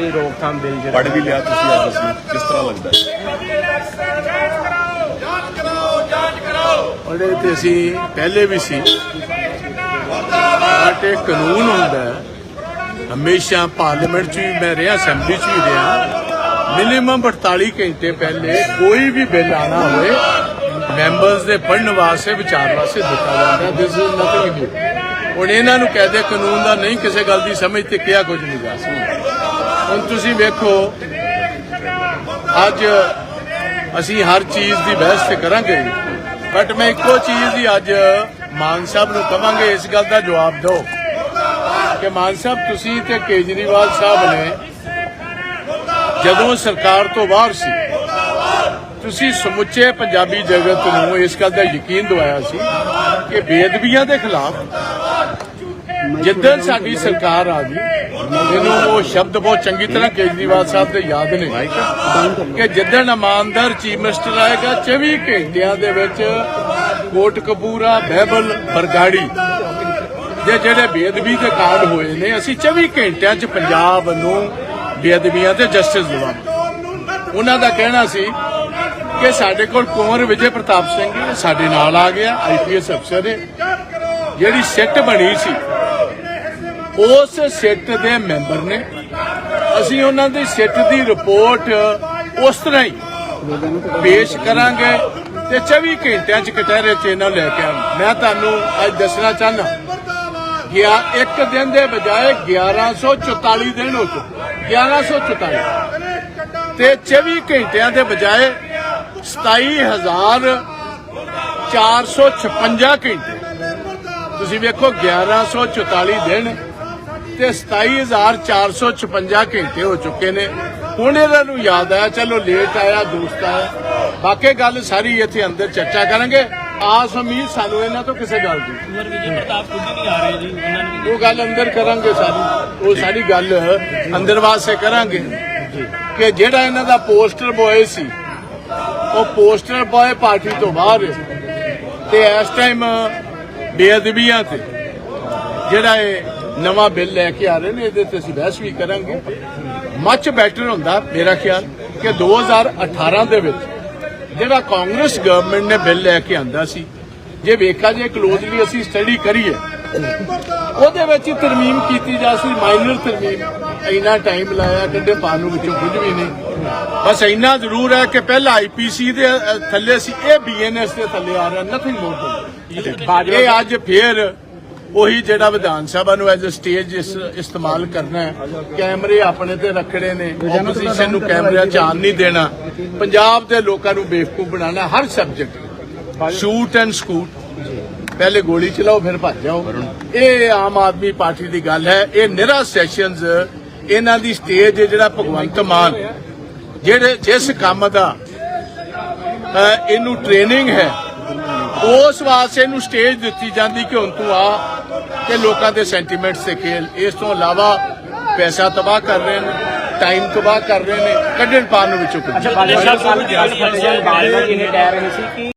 ਦੀ ਰੋਕਥਾਮ ਬਿੱਲ ਜਿਹੜਾ ਪੜ੍ਹ ਵੀ ਲਿਆ ਤੁਸੀਂ ਅੱਜ ਅਸੀਂ ਕਿਸ ਤਰ੍ਹਾਂ ਲੱਗਦਾ ਹੈ? ਉਹਦੇ ਤੇ ਅਸੀਂ ਪਹਿਲੇ ਵੀ ਸੀ। ਇਹ ਕਾਨੂੰਨ ਹੁੰਦਾ ਹੈ। ਹਮੇਸ਼ਾ ਪਾਰਲੀਮੈਂਟ 'ਚ ਵੀ ਮੈਂ ਰਿਹਾ ਅਸੈਂਬਲੀ 'ਚ ਵੀ ਰਿਹਾ। ਮਿਨੀਮਮ 48 ਘੰਟੇ ਪਹਿਲੇ ਕੋਈ ਵੀ ਬਿੱਲ ਆਣਾ ਹੋਵੇ ਮੈਂਬਰਸ ਦੇ ਪੜ੍ਹਨ ਵਾਸਤੇ ਵਿਚਾਰ ਵਾਸਤੇ ਦਿੱਤਾ ਜਾਂਦਾ ਦਿਸ ਇਜ਼ ਨਥਿੰਗ ਹੁਣ ਇਹਨਾਂ ਨੂੰ ਕਹਦੇ ਕਾਨੂੰਨ ਦਾ ਨਹੀਂ ਕਿਸੇ ਗੱਲ ਦੀ ਸਮਝ ਤੇ ਕਿਹਾ ਕੁਝ ਨਹੀਂ ਜਾ ਸਕਦਾ। ਹੁਣ ਤੁਸੀਂ ਵੇਖੋ, ਅੱਜ ਅਸੀਂ ਹਰ ਚੀਜ਼ ਦੀ ਬਹਿਸ ਤੇ ਕਰਾਂਗੇ। ਬਟ ਮੈਂ ਇੱਕੋ ਚੀਜ਼ ਦੀ ਅੱਜ ਮਾਨ ਸਾਹਿਬ ਨੂੰ ਕਵਾਂਗੇ, ਇਸ ਗੱਲ ਦਾ ਜਵਾਬ ਦਿਓ। ਕਿ ਮਾਨ ਸਾਹਿਬ, ਤੁਸੀਂ ਤੇ ਕੇਜਰੀਵਾਲ ਸਾਹਿਬ ਨੇ ਜਦੋਂ ਸਰਕਾਰ ਤੋਂ ਬਾਹਰ ਸੀ, ਤੁਸੀਂ ਸਮੁੱਚੇ ਪੰਜਾਬੀ ਜਗਤ ਨੂੰ ਇਸ ਗੱਲ ਦਾ ਯਕੀਨ ਦਿਵਾਇਆ ਸੀ ਕਿ ਬੇਅਦਬੀਆਂ ਦੇ ਖਿਲਾਫ ਜਿੱਦਣ ਸਾਡੀ ਸਰਕਾਰ ਆ ਗਈ ਮੈਨੂੰ ਉਹ ਸ਼ਬਦ ਬਹੁਤ ਚੰਗੀ ਤਰ੍ਹਾਂ ਕੇਜਰੀਵਾਲ ਸਾਹਿਬ ਦੇ ਯਾਦ ਨੇ ਕਿ ਜਿੱਦਣ ਇਮਾਨਦਾਰ ਚੀਫ ਮਿਨਿਸਟਰ ਆਏਗਾ 24 ਘੰਟਿਆਂ ਦੇ ਵਿੱਚ ਕੋਟ ਕਪੂਰਾ ਬਹਿਬਲ ਬਰਗਾੜੀ ਦੇ ਜਿਹੜੇ ਬੇਅਦਬੀ ਦੇ ਕਾਂਡ ਹੋਏ ਨੇ ਅਸੀਂ 24 ਘੰਟਿਆਂ 'ਚ ਪੰਜਾਬ ਨੂੰ ਬੇਅਦਬੀਆਂ ਤੇ ਜਸਟਿਸ ਦਿਵਾਵਾਂਗੇ ਉਹਨਾਂ ਦਾ ਕਹਿਣਾ ਸੀ ਕਿ ਸਾਡੇ ਕੋਲ ਕੁੰਵਰ ਵਿਜੇ ਪ੍ਰਤਾਪ ਸਿੰਘ ਸਾਡੇ ਨਾਲ ਆ ਗਿਆ ਆਈਪੀਐਸ ਅਫਸਰ ਹੈ ਜਿਹੜੀ ਸਿੱਟ ਬਣੀ ਸੀ ਉਸ ਸਿੱਟ ਦੇ ਮੈਂਬਰ ਨੇ। ਅਸੀਂ ਉਹਨਾਂ ਦੀ ਸਿੱਟ ਦੀ ਰਿਪੋਰਟ ਉਸ ਤਰ੍ਹਾਂ ਹੀ ਪੇਸ਼ ਕਰਾਂਗੇ ਤੇ 24 ਘੰਟਿਆਂ ਚ ਕਟਹਿਰੇ ਚ ਇਹਨਾਂ ਲੈ ਕੇ ਆਉਂ ਮੈਂ ਤੁਹਾਨੂੰ ਅੱਜ ਦੱਸਣਾ ਚਾਹਨਾ ਗਿਆ ਇੱਕ ਦਿਨ ਦੇ ਬਜਾਏ 1144 ਦਿਨ ਹੋ ਚੁੱਕੇ 1144 ਤੇ 24 ਘੰਟਿਆਂ ਦੇ ਬਜਾਏ 27456 ਘੰਟੇ। ਤੁਸੀਂ ਵੇਖੋ 1144 ਦਿਨ ਤੇ 27456 ਘੰਟੇ ਹੋ ਚੁੱਕੇ ਨੇ। ਹੁਣ ਇਹਨਾਂ ਨੂੰ ਯਾਦ ਆਇਆ ਚਲੋ ਲੇਟ ਆਇਆ ਦੋਸਤ ਆਇਆ। ਬਾਕੀ ਗੱਲ ਸਾਰੀ ਇੱਥੇ ਅੰਦਰ ਚਰਚਾ ਕਰਾਂਗੇ। ਆਸ ਉਮੀਦ ਸਾਨੂੰ ਇਹਨਾਂ ਤੋਂ ਕਿਸੇ ਗੱਲ ਦੀ। ਕੁਮਰ ਵਿਜੇ ਪ੍ਰਤਾਪ ਖੁਦ ਹੀ ਨਹੀਂ ਆ ਰਹੇ ਜੀ ਉਹਨਾਂ ਨੂੰ ਵੀ ਉਹ ਗੱਲ ਅੰਦਰ ਕਰਾਂਗੇ ਸਾਰੀ। ਉਹ ਸਾਰੀ ਗੱਲ ਅੰਦਰ ਵਾਸਤੇ ਕਰਾਂਗੇ। ਕਿ ਜਿਹੜਾ ਇਹਨਾਂ ਦਾ ਪੋਸਟਰ ਬੋਏ ਸੀ ਉਹ ਪੋਸਟਰ ਬੋਏ ਪਾਰਟੀ ਤੋਂ ਬਾਹਰ ਤੇ ਇਸ ਟਾਈਮ ਬੇਅਦਬੀਆਂ ਤੇ ਜਿਹੜਾ ਇਹ ਨਵਾਂ ਬਿੱਲ ਲੈ ਕੇ ਆ ਰਹੇ ਨੇ ਇਹਦੇ ਤੇ ਅਸੀਂ ਬਹਿਸ ਵੀ ਕਰਾਂਗੇ। ਮੱਚ ਬੈਟਰ ਹੁੰਦਾ ਮੇਰਾ ਖਿਆਲ ਕਿ 2018 ਦੇ ਵਿੱਚ ਜਿਹੜਾ ਕਾਂਗਰਸ ਗਵਰਨਮੈਂਟ ਨੇ ਬਿੱਲ ਲੈ ਕੇ ਆਂਦਾ ਸੀ ਜੇ ਵੇਖਾ ਜੇ ਕਲੋਜ਼ਲੀ ਅਸੀਂ ਸਟੱਡੀ ਕਰੀਏ ਉਹਦੇ ਵਿੱਚ ਤਰਮੀਮ ਕੀਤੀ ਜਾ ਸੀ ਮਾਈਨਰ ਤਰਮੀਮ ਇੰਨਾ ਟਾਈਮ ਲਾਇਆ ਕਿੰਨੇ ਪਾਨੂੰ ਵਿੱਚੋਂ ਕੁਝ ਵੀ ਨਹੀਂ। ਬਸ ਇੰਨਾ ਜ਼ਰੂਰ ਹੈ ਕਿ ਪਹਿਲਾਂ ਆਈਪੀਸੀ ਦੇ ਥੱਲੇ ਸੀ ਇਹ ਬੀਐਨਐਸ ਦੇ ਥੱਲੇ ਆ ਰਿਹਾ ਨਥਿੰਗ ਮੋਰ ਇਹ ਅੱਜ ਫੇਰ ਉਹੀ ਜਿਹੜਾ ਵਿਧਾਨ ਸਭਾ ਨੂੰ ਐਜ਼ ਅ ਸਟੇਜ ਇਸਤੇਮਾਲ ਕਰਨਾ ਹੈ। ਕੈਮਰੇ ਆਪਣੇ ਤੇ ਰੱਖਣੇ ਨੇ ਆਪੋਜੀਸ਼ਨ ਨੂੰ ਕੈਮਰਿਆਂ 'ਚ ਆਉਣ ਨਹੀਂ ਦੇਣਾ। ਪੰਜਾਬ ਦੇ ਲੋਕਾਂ ਨੂੰ ਬੇਵਕੂਫ ਬਣਾਉਣਾ ਹਰ ਸਬਜੈਕਟ ਸ਼ੂਟ ਐਂਡ ਸਕੂਟ ਪਹਿਲੇ ਗੋਲੀ ਚਲਾਓ, ਫਿਰ ਭੱਜ ਜਾਓ। ਇਹ ਆਮ ਆਦਮੀ ਪਾਰਟੀ ਦੀ ਗੱਲ ਹੈ। ਇਹ ਨਿਰਾ ਸੈਸ਼ਨਸ ਇਹਨਾਂ ਦੀ ਸਟੇਜ ਜਿਹੜਾ ਭਗਵੰਤ ਮਾਨ, ਜਿਹੜੇ ਜਿਸ ਕੰਮ ਦਾ ਇਹਨੂੰ ਟ੍ਰੇਨਿੰਗ ਹੈ ਉਸ ਵਾਸਤੇ ਇਹਨੂੰ ਸਟੇਜ ਦਿੱਤੀ ਜਾਂਦੀ ਕਿ ਹੁਣ ਤੂੰ ਆ ਕਿ ਲੋਕਾਂ ਦੇ ਸੈਂਟੀਮੈਂਟਸ ਤੇ ਖੇਲ। ਇਸ ਤੋਂ ਇਲਾਵਾ ਪੈਸਾ ਤਬਾਹ ਕਰ ਰਹੇ ਨੇ ਟਾਈਮ ਤਬਾਹ ਕਰ ਰਹੇ ਨੇ ਕੱਢਣ ਪਾਣ ਨੂੰ ਵਿੱਚੋਂ ਕੁਝ ਬਾਦਸ਼ਾਹ ਸਾਹਿਬ ਕੱਲ ਫਤਿਹਗੜ੍ਹ ਬਾਜਵਾ ਜੀ ਨੇ ਕਹਿ ਰਹੇ ਸੀ? ਕਿ